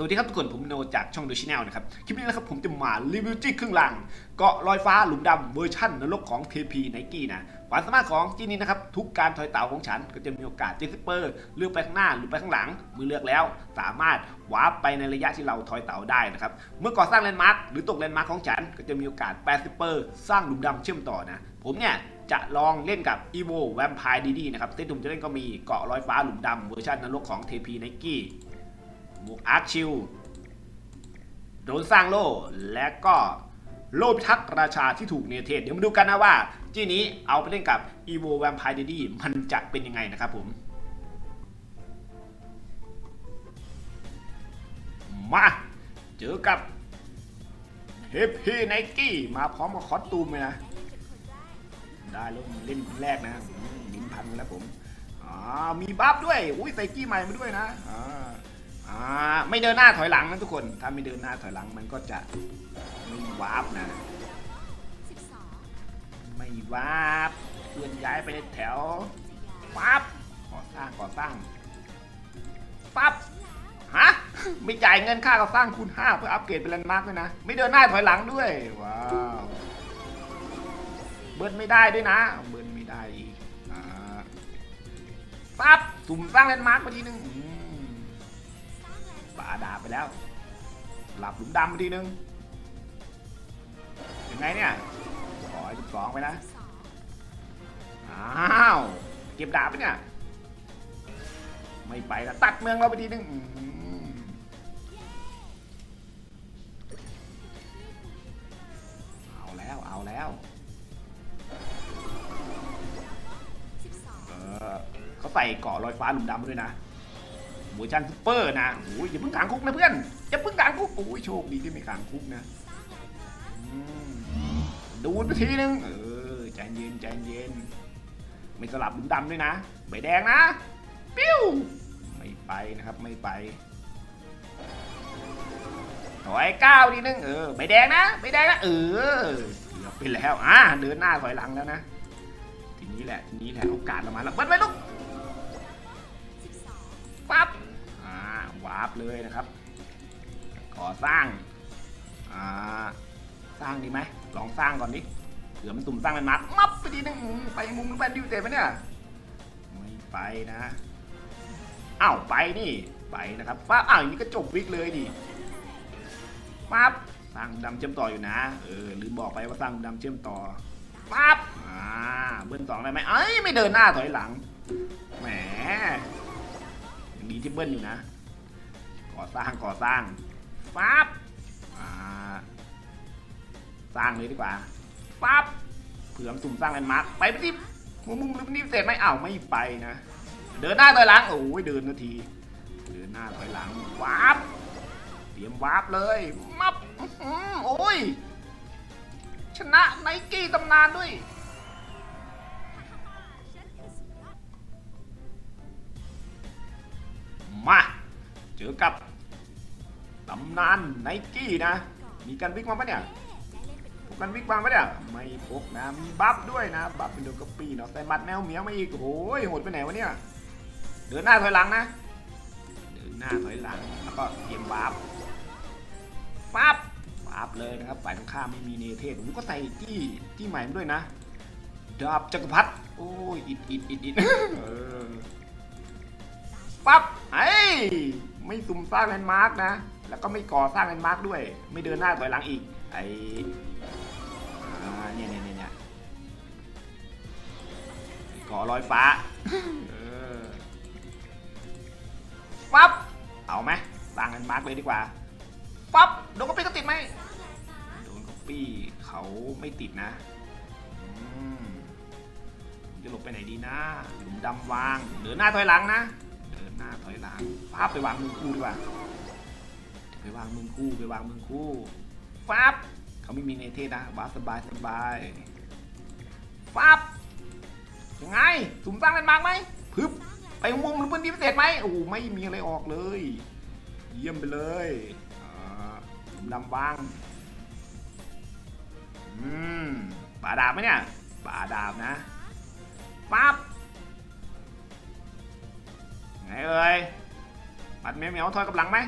สวัสดีครับทุกคน ผมโนจากช่องดูชแนลนะครับ คลิปนี้นะครับผมจะมารีวิวจี้ครึ่งหลังเกาะลอยฟ้าหลุมดำเวอร์ชั่นนรกของ TP Nike นะความสามารถของจีนี้นะครับ ทุกการถอยเต่าของฉันก็จะมีโอกาสเจสซิเปอร์เลือกไปข้างหน้าหรือไปข้างหลังมือเลือกแล้ว สามารถวาร์ปไปในระยะที่เราถอยเต่าได้นะครับ เมื่อก่อสร้างแลนด์มาร์คหรือตกแลนด์มาร์คของฉันก็จะมีโอกาสแปซิเปอร์สร้างหลุมดำเชื่อมต่อนะผมเนี่ยจะลองเล่นกับ evo vampire dd นะครับที่ผมจะเล่นก็มีเกาะลอยฟ้าหลุมดำเวอร์ชันนรกของ TP Nike หม วกอาร์คชิลโดนสร้างโล่และก็โล่พิทักษ์ราชาที่ถูกเนเธศเดี๋ยวมาดูกันนะว่าจีนี้เอาไปเล่นกับ evo vampire dd มันจะเป็นยังไงนะครับผม มา เจอกับเฮปปี้ไนกี้มาพร้อมกับคอสตูมเลยนะ ได้แล้วเล่นคนแรกนะลิ้นพันแล้วผม อ่า มีบัฟด้วย อุ้ยใส่กี้ใหม่มาด้วยนะ อ่า อ่าไม่เดินหน้าถอยหลังนะทุกคน ถ้าไม่เดินหน้าถอยหลังมันก็จะไม่วาร์ปนะ ไม่วาร์ปเคลื่อนย้ายไปในแถวปั๊บก่อสร้างก่อสร้างปั๊บฮะไม่จ่ายเงินค่าก่อสร้างคูณ5เพื่ออัปเกรดเป็นแลนด์มาร์กด้วยนะ ไม่เดินหน้าถอยหลังด้วยว้าวเบิร์นไม่ได้ด้วยนะเบิร์นไม่ได้อีกปั๊บสุ่มสร้างแลนด์มาร์กมาทีนึงอืมป่า ดาบไปแล้ว หลับหลุมดำมาทีนึง ยังไงเนี่ยขอสิบสองไปนะ อ้าว เก็บดาบไปเนี่ย ไม่ไปแล้วตัดเมืองเราไปทีนึงเอาแล้ว เอาแล้วเออเขาใส่เกาะลอยฟ้าหลุมดำด้วยนะ เวอร์ชันซุปเปอร์นะโอ้ยอย่าเพิ่งขังคุกนะเพื่อนอย่าเพิ่งขังคุกโอ้ยโชคดีที่ไม่ขังคุกนะดูดทีนึงเออใจเย็นใจเย็น ไม่สลับหลุมดำด้วยนะใบแดงนะปิ้วไม่ไปนะครับไม่ไปถอยก้าวทีนึงเออใบแดงนะใบแดงนะเออเกือบไปแล้วอะเดินหน้าถอยหลังแล้วนะทีนี้แหละทีนี้แหละโอกาสเรามาแล้วเบิดไปลูกปั๊บาวาร์ปเลยนะครับก่อสร้างอ่าสร้างดีไหมลองสร้างก่อนดิเผื่อมันตุ่มสร้างเป็นมัดมับไปทีนึงไปมุมแบนดิวเตะปะเนี่ยไม่ไปนะอ้าวไปนี่ไปนะครับปั๊บอ้าวอย่างนี้ก็จบวิกเลยดิปั๊บสร้างดำเชื่อมต่ออยู่นะเออลืมบอกไปว่าสร้างดำเชื่อมต่อปั๊บอ่าเบิ้ลสองได้ไหมเอ้ยไม่เดินหน้าถอยหลังแหมยังดีที่เบิ้ลอยู่นะ ก่อสร้างก่อสร้างปั๊บอ่าสร้างเลยดีกว่าปั๊บเผื่อมสุ่มสร้างแลนด์มาร์คไปไปที่มุมมุมมุมนี่เสร็จไหมอ้าวไม่ไปนะ เดินหน้าถอยหลังโอ้ยเดินนาทีเดินหน้าถอยหลังวาร์ปเตรียมวาร์ปเลยมับโอ้ยชนะไนกี้ตำนานด้วยมาเจอกับ ตำนานไนกี้นะ มีการวิกมาปะเนี่ยพวกกันวิกมาปะเนี่ย ไม่พกนะ มีบัฟด้วยนะ บัฟเป็นโดกระปีเนาะแต่หมัดแมวเหมียวมาอีกโอ้ยโหดไปไหนวะเนี่ย เดินหน้าถอยหลังนะ เดินหน้าถอยหลัง แล้วก็เตรียมบัฟปั๊บปั๊บเลยนะครับ ฝ่ายตรงข้ามไม่มีเนเธศผมก็ใส่จี้จี้ใหม่ด้วยนะดาบจักรพรรดิโอ้ย อิดอิดอิดอิดปั๊บไอ้ยไม่สุ่มสร้างแลนด์มาร์กนะ แล้วก็ไม่ก่อสร้างแลนด์มาร์กด้วย ไม่เดินหน้าถอยหลังอีก ไอ้เนี่ยเนี่ยเนี่ยเนี่ยก่อลอยฟ้าปั๊บ เอาไหมสร้างแลนด์มาร์กเลยดีกว่า ปั๊บ โดนก๊อปปี้ก็ติดไหมโดนก๊อปปี้เขาไม่ติดนะจะหลบไปไหนดีนะหลุมดำวาง เดินหน้าถอยหลังนะ เดินหน้าถอยหลังปั๊บไปวางมือคู่ดีกว่า วางมือคู่ไปวางมือคู่ปั๊บเขาไม่มีเนเทศนะบาสสบายสบายปั๊บยังไงสุ่มสร้างเป็นมากไหมพึบไปมุมหรือพื้นที่พิเศษไหมโอ้ไม่มีอะไรออกเลย เยี่ยมไปเลยอ่มดำวางอืมป่าดาบไหมเนี่ยป่าดาบนะปั๊บไงเอ่ยปัดแมวเหมียวถอยกับหลังไหม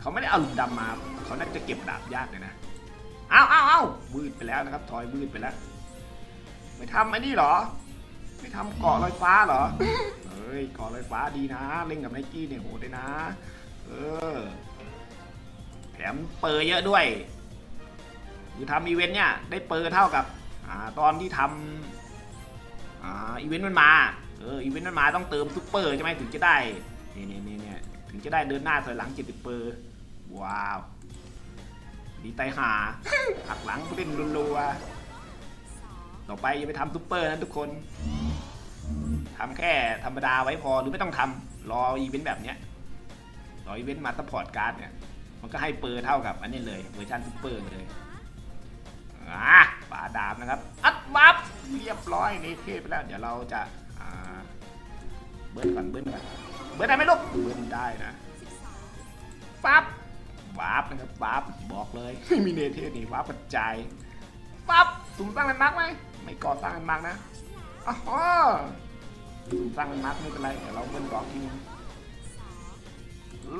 เขาไม่ได้เอาหลุมดำมา เขาน่าจะเก็บดาบยากเลยนะเอ้าวอ้าวอ้าววืดไปแล้วนะครับทอยวืดไปแล้ว ไม่ทำไอ้นี่หรอ ไม่ทำเกาะลอยฟ้าหรอ เฮ้ยเกาะลอยฟ้าดีนะ เล่นกับไนกี้เนี่ยโหดเลยนะ เออ แถมเปอร์เยอะด้วยคือทำอีเวนต์เนี่ยได้เปอร์เท่ากับอ่าตอนที่ทำอ่าอีเวนต์มันมา เอออีเวนต์มันมาต้องเติมซุปเปอร์ใช่ไหมถึงจะได้นี่นี่นี่เนี่ย ถึงจะได้เดินหน้าถอยหลังจิตเปอร์ ว้าว ดีไตหาหักหลังเล่นรัวๆต่อไปอย่าไปทำซุปเปอร์นะทุกคนทำแค่ธรรมดาไว้พอหรือไม่ต้องทำรออีเวนต์แบบเนี้ยรออีเวนต์มาซัพพอร์ตการ์ดเนี่ยมันก็ให้เปอร์เท่ากับอันนี้เลยเวอร์ชันซุปเปอร์เลยอะปาดาบนะครับ อัดวับเรียบร้อยนี่เทพไปแล้ว เดี๋ยวเราจะเบิ้ลก่อนเบิ้ลก่อน เบิ้ลได้ไหมลูกเบิ้ลได้นะฟับวาร์ปนะครับวาร์ปบอกเลยไม่มีเนเธอร์นี่วาร์ปกระจายฟับสุ่มสร้างเป็นมาร์กไหมไม่ก่อสร้างเป็นมาร์กนะอ๋อสุ่มสร้างเป็นมาร์กไม่เป็นไรเดี๋ยวเราเบิ้ลบอกทีนึง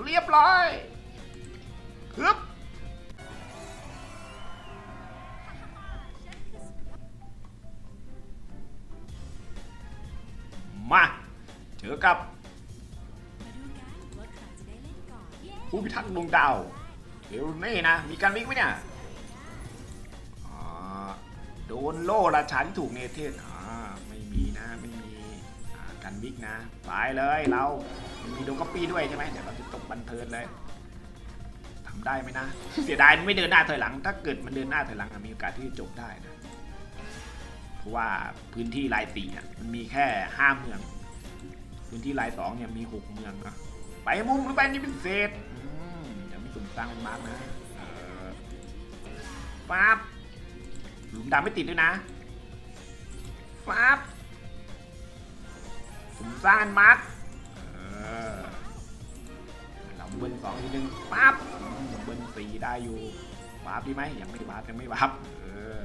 เรียบร้อยฮึบมา เจอกับ ผู้พิทักษ์ดวงดาวเอลเน่นะ มีการวิกไหมเนี่ยโดนโล่ราชาที่ถูกเนเธอร์ไม่มีนะ ไม่มีการวิกนะตายเลยเรา มีโดนก๊อปปี้ด้วยใช่ไหมเดี๋ยวเราจะตกบันเทิงเลยทำได้ไหมนะ เสียดายมันไม่เดินหน้าถอยหลัง ถ้าเกิดมันเดินหน้าถอยหลังมีโอกาสที่จะจบได้นะ เพราะว่าพื้นที่ลายสี่อะมันมีแค่ห้าเมือง พื้นที่ลายสองเนี่ยมีหกเมืองนะไปมุมหรือไปนี่เป็นเศษ สร้างเป็นมาร์กนะเออฟ้าบหลุมดำไม่ติดด้วยนะฟ้าบสุ่มสร้างมาร์กเราเบิ้ลสองทีหนึ่งฟ้าบเบิ้ลสี่ได้อยู่วาร์ปดีไหมยังไม่วาร์ปยังไม่วาร์ปเออ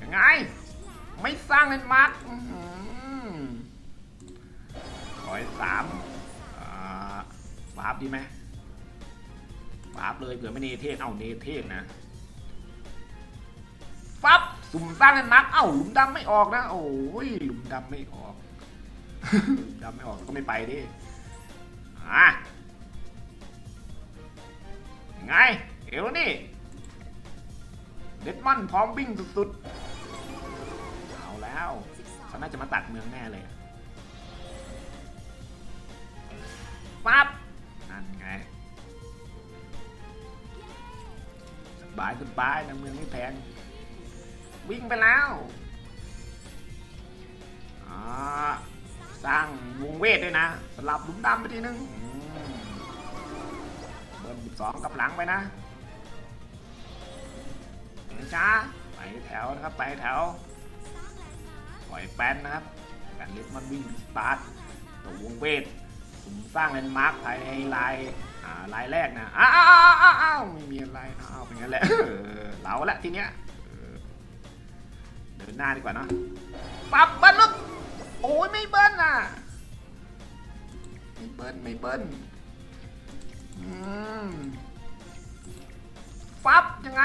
ยังไง ไม่สร้างเลนมาร์กอื้อหือขอให้สามอ่าวาร์ปดีไหม วาร์ปเลยเผื่อไม่เนเทศเอ้าเนเทศนะฟับสุ่มสร้างเลนด์มาร์กเอ้าหลุมดำไม่ออกนะ โอ้ยหลุมดำไม่ออกดำไม่ออกก็ไม่ไปดิอะงไงเอวนี่เด็ดมันพร้อมวิ่งสุดๆ เอาแล้วเขาน่าจะมาตัดเมืองแน่เลยปั๊บ บายสบายนะเมืองไม่แพง วิ่งไปแล้วอ่าสร้างวงเวทด้วยนะสลับหลุมดำไปทีนึงเบิร์นสองกับหลังไปนะช้าไปแถวนะครับไปแถวปล่อยแป้นนะครับการเล็บมันวิ่งสตาร์ทตัววงเวทสร้างแลนมาร์คภายในลาย อ่าลายแรกนะอ้าวอ้าวอ้าวอ้าวไม่มีอะไรอ้าวเป็นงั้นแหละเราละทีเนี้ยเดินหน้าดีกว่าเนอะปับเบิ้ลลูกโอ้ยไม่เบิ้ลอะไม่เบิ้ลไม่เบิ้ลอืมฟับยังไง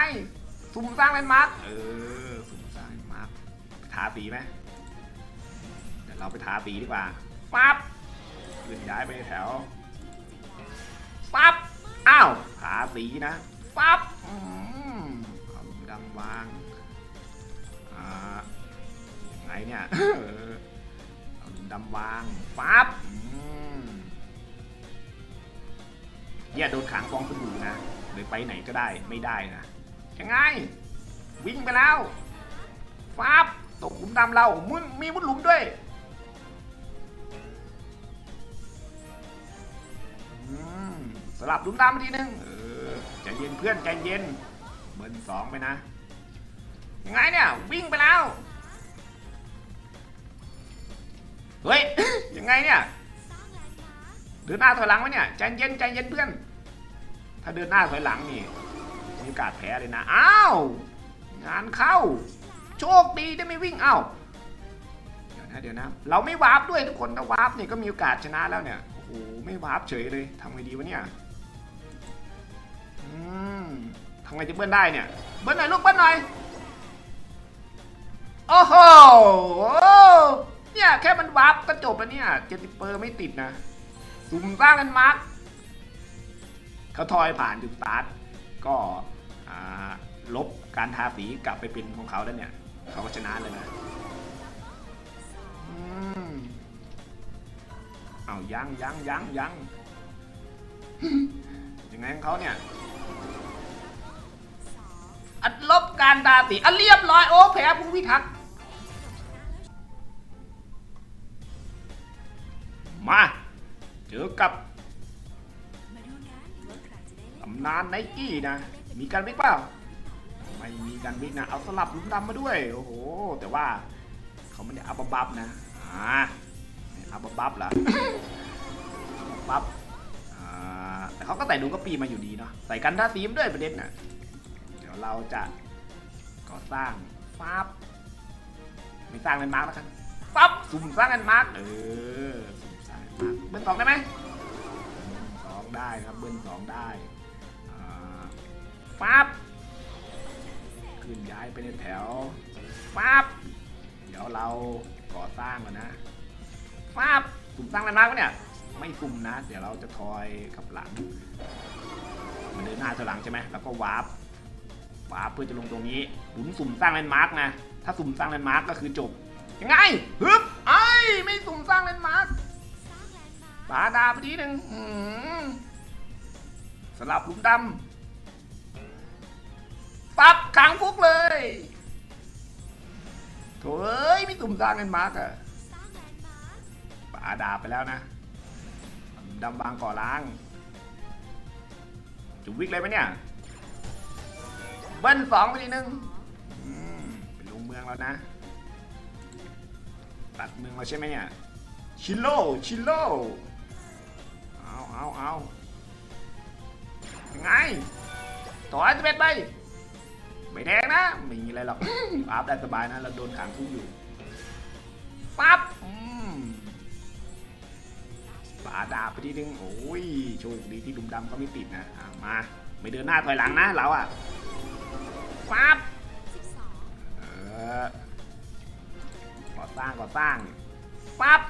สุ่มสร้างแลนด์มาร์คเออสุ่มสร้างแลนด์มาร์คไปทาสีไหมเดี๋ยวเราไปทาสีดีกว่าฟับเลื่อนย้ายไปแถว ฟับอ้าวทาสีนะฟับอืมเอาดำวางอ่ายังไงเนี่ยเอาดำวางฟับอืมอย่าโดนขังฟองสบู่นะหรือไปไหนก็ได้ไม่ได้นะยังไง วิ่งไปแล้วฟ้าบตกหลุมดำเรามุนมีมุดหลุมด้วย ลับลุมดำมาทีนึงเออใจเย็นเพื่อนใจเย็น เบิร์นสองไปนะ ยังไงเนี่ย วิ่งไปแล้ว เฮ้ย ยังไงเนี่ย เดินหน้าถอยหลังไหมเนี่ย ใจเย็นใจเย็นเพื่อน ถ้าเดินหน้าถอยหลังนี่มีโอกาสแพ้เลยนะ อ้าว งานเข้า โชคดีได้ไม่วิ่ง อ้าว เดี๋ยวนะเดี๋ยวนะ เราไม่วาร์ปด้วยทุกคนถ้าวาร์ปเนี่ยก็มีโอกาสชนะแล้วเนี่ย โอ้โห ไม่วาร์ปเฉยเลยทำไงดีวะเนี่ย อืมทำไงจะเบิ้ลได้เนี่ย เบิ้ลหน่อยลูกเบิ้ลหน่อยโอ้โหเนี่ยแค่มันวาร์ปก็จบแล้วเนี่ยเจ็ดสิเปอร์ไม่ติดนะสุ่มสร้างกันมาร์กเขาทอยผ่านจุดสตาร์ทก็ลบการทาสีกลับไปเป็นของเขาแล้วเนี่ย เขาก็ชนะเลยนะอเอายังยังยังยังยังไงของเขาเนี่ย อัดลบการทาสีอันเรียบร้อยโอ้แพ้ผู้พิทักษ์มาเจอกับตำนานไนกี้นะ มีการบิ๊กเปล่า ไม่มีการบิ๊กนะ เอาสลับลุมดำมาด้วย โอ้โห แต่ว่าเขาไม่ได้อัพบัฟนะอ่าอัพบัฟละอับอ่าแต่เขาก็ใส่ดูกระปีมาอยู่ดีเนาะใส่กันท่าซีมด้วยประเด็นน่ะ ยวเราจะก่อสร้างฟาบไม่สร้างเป็นมาร์กแล้วกันฟับสุ่มสร้างเป็นมาร์กเออสุ่มสร้างเป็นมาร์กเบิ้ลสองได้ไหมเบิ้ลสองได้ครับเบิ้ลสองได้อ่าฟับขึ้นย้ายไปในแถวฟับเดี๋ยวเราก่อสร้างก่อนนะฟับสุ่มสร้างเป็นมาร์กปะเนี่ยไม่สุ่มนะ เดี๋ยวเราจะทอยกับหลังมันเดินหน้าถอยหลังใช่ไหมแล้วก็วาร์ป วาเพื่อจะลงตรงนี้หลุมสุ่มสร้างแลนด์มาร์กนะ ถ้าสุ่มสร้างแลนด์มาร์กก็คือจบ ยังไงฮึบไอ้ยไม่สุ่มสร้างแลนด์มาร์กสร้าดาร์คปาดาพอดีหนึ่งสลับหลุมดำปับกลางคุกเลยโถ่เอ้ยไม่สุ่มสร้างแลนด์มาร์กอะสร้าดาร์คปาดาไปแล้วนะดำบางก่อล้าง จุวิกเลยไหมเนี่ย บิ้ลสองไปทีหนึ่งอืมเป็นลงเมืองแล้วนะ ตัดเมืองเราใช่ไหมเนี่ย ชิโร่ชิโร่เอาเอาเอายังไงต่อให้จะเป็นไปไม่แดงนะไม่มีอะไรหรอกอาบได้สบายนะเราโดนขังคุกอยู่ปั๊บอืมปาดาบไปทีนึงโอ้ยโชคดีที่ดุมดำเขาไม่ติดนะอะมา ไม่เดินหน้าถอยหลังนะเราอะ ปั๊บสิบสองเออก่อสร้างก่อสร้างปั๊บ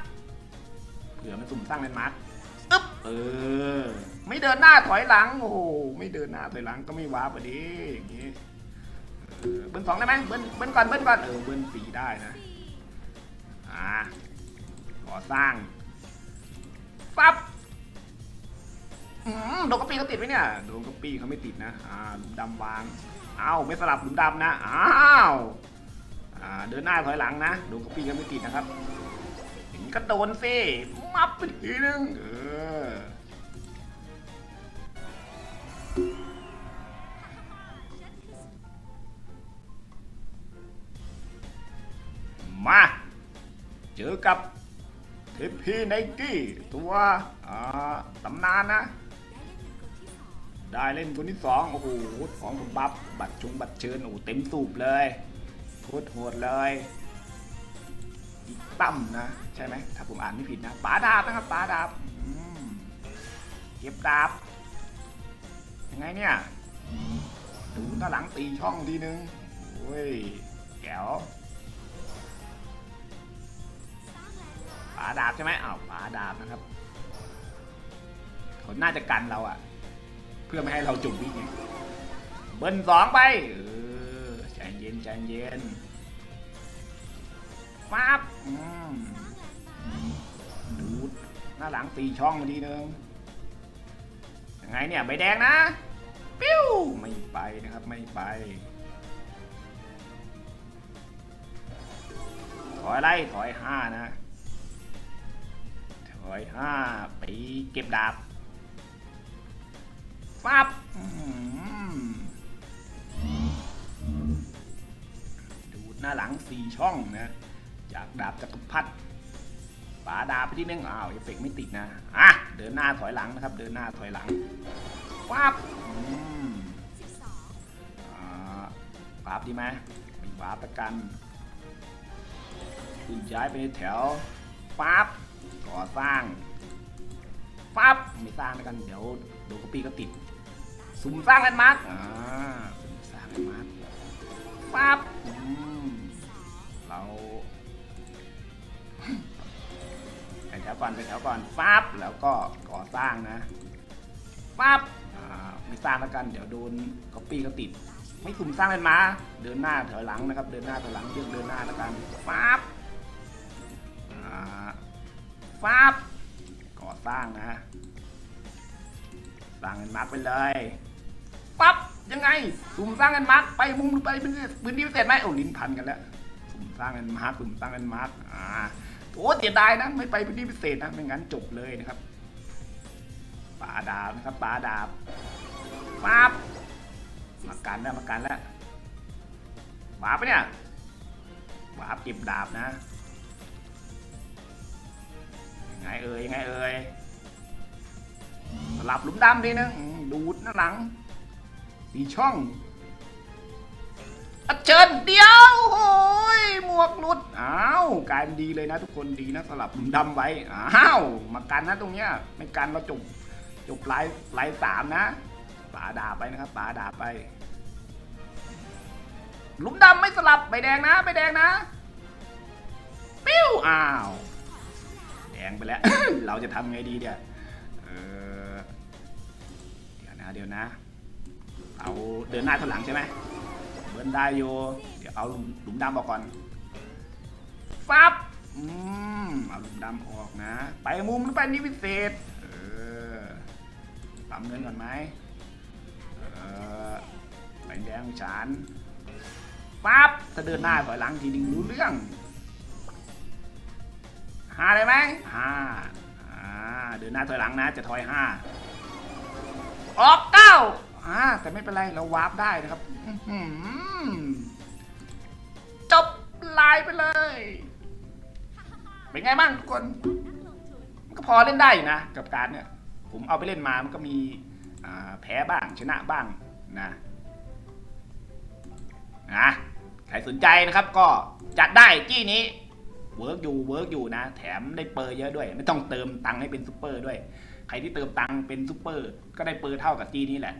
เผื่อมันสุ่มสร้างเป็นมาร์กอึ๊บเออ ไม่เดินหน้าถอยหลัง โอ้โห ไม่เดินหน้าถอยหลังก็ไม่ว้าปะดิอย่างงี้เออเบิ้ลสองได้ไหมเบิ้ลเบิ้ลก่อนเบิ้ลก่อนเออเบิ้ลสี่ได้นะสี่อ่าก่อสร้างปั๊บอืมโดนกระปีเขาติดไหมเนี่ยโดนกระปีเขาไม่ติดนะอ่าหลุมดำวาง อ้าวไม่สลับหลุมดำนะ อ้าวเดินหน้าถอยหลังนะโดนกระปีเขาไม่ติดนะครับอย่างนี้ก็โดนสิมับไปทีนึงเออมา เจอกับเทพีไนกี้ตัวตำนานนะ ได้เล่นคนที่สองโอ้โหของผมบัฟบัตรชงบัตรเชิญโอ้โหเต็มสูบเลยโคตรโหดเลยอีกตั้มนะ ใช่ไหมถ้าผมอ่านไม่ผิดนะป๋าดาบนะครับป๋าดาบเก็บดาบยังไงเนี่ยดูหน้าหลังตีช่องทีนึงโอ้ยแกวสร้าดาร์คป๋าดาบใช่ไหมอ้าวป๋าดาบนะครับเขาน่าจะกันเราอะ พื่อไม่ให้เราจุ่มวิ่งเบิ้ลสองไปเออใจเย็นใจเย็นปั๊บดูดหน้าหลังตีช่องมาทีนึงยังไงเนี่ยใบแดงนะปิ้วไม่ไปนะครับไม่ไปถอยไล่ถอยห้านะถอยห้าไปเก็บดาบ ฟับอื้อหือดูดหน้าหลังสี่ช่องนะ จากดาบจักรพรรดิป่าดาบไปที่นึงอ้าวเอฟเฟกต์ไม่ติดนะ อะ เดินหน้าถอยหลังนะครับ เดินหน้าถอยหลังฟับอืมสิบสองอ่าปราบดีไหมมีปราบประกันคุณย้ายไปในแถวปั๊บก่อสร้างปั๊บไม่สร้างแล้วกันเดี๋ยวโดนกระปีก็ติด สุ่มสร้างแลนด์มาร์กอ่าสุ่มสร้างแลนด์มาร์กปั๊บอืมเราไปแถวก่อนไปแถวก่อนปั๊บแล้วก็ก่อสร้างนะปั๊บอ่าไม่สร้างแล้วกันเดี๋ยวโดนก๊อปปี้ก็ติด ไม่สุ่มสร้างเลยมาเดินหน้าถอยหลังนะครับ เดินหน้าถอยหลังเลือกเดินหน้าแล้วกันปั๊บอ่าปั๊บก่อสร้างนะสร้างเงินมาร์กไปเลยปั๊บ ยังไงสุ่มสร้างเงินมาร์กไปมุมหรือไปพื้นที่พิเศษไหมโอ้ลิ้นพันกันแล้วสุ่มสร้างเงินมาร์กสุ่มสร้างเงินมาร์กอ่าโอ้เสียดายนะไม่ไปพื้นที่พิเศษนะไม่งั้นจบเลยนะครับปาดาบนะครับปาดาบปั๊บมากันแล้วมากันแล้วหวาปะเนี่ยหวาบเก็บดาบนะยังไงเอ่ยยังไงเอ่ยสลับหลุมดำทีนึงดูดหน้าหลัง สีช่อง อัญเชิญเดียวโอ้ยหมวกหลุด อ้าวกลายเป็นดีเลยนะทุกคนดีนะสลับหลุมดำไว้ อ้าว มากันนะตรงเนี้ย ไม่กันเราจบ จบลายลายสามนะป่าดาบไปนะครับป่าดาบไปหลุมดำไม่สลับใบแดงนะใบแดงนะ ปิ้ว อ้าว แดงไปแล้ว เราจะทำไงดีเดี๋ยวเออ เดี๋ยวนะ เดี๋ยวนะ เอาเดินหน้าถอยหลังใช่ไหมเบิร์นได้อยู่เดี๋ยวเอาหลุมดำออกก่อนฟับอืมเอาหลุมดำออกนะ ไปมุมหรือไปนี่พิเศษ เออปั๊มเงินก่อนไหมเออใบแดงฉานปั๊บถ้าเดินหน้าถอยหลังทีนึงรู้เรื่องห้าได้ไหมห้าอ่าเดินหน้าถอยหลังนะ จะถอยห้าออกเก้า อ่าแต่ไม่เป็นไรเราวาร์ปได้นะครับจบลายไปเลย เป็นไงบ้างทุกคน มันก็พอเล่นได้นะ กับการเนี่ย ผมเอาไปเล่นมามันก็มีแพ้บ้างชนะบ้างนะนะใครสนใจนะครับก็จัดได้จี้นี้เวิร์กอยู่เวิร์กอยู่นะ แถมได้เปอร์เยอะด้วย ไม่ต้องเติมตังค์ให้เป็นซูเปอร์ด้วย ใครที่เติมตังค์เป็นซูเปอร์ ก็ได้เปอร์เท่ากับจีนี้แหละ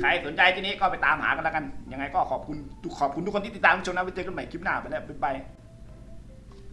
ใครสนใจที่นี้ก็ไปตามหากันแล้วกัน ยังไงก็ขอบคุณขอบคุณทุกคนที่ติดตามชมนะไว้เจอกันใหม่คลิปหน้าไปแล้วบ๊ายบาย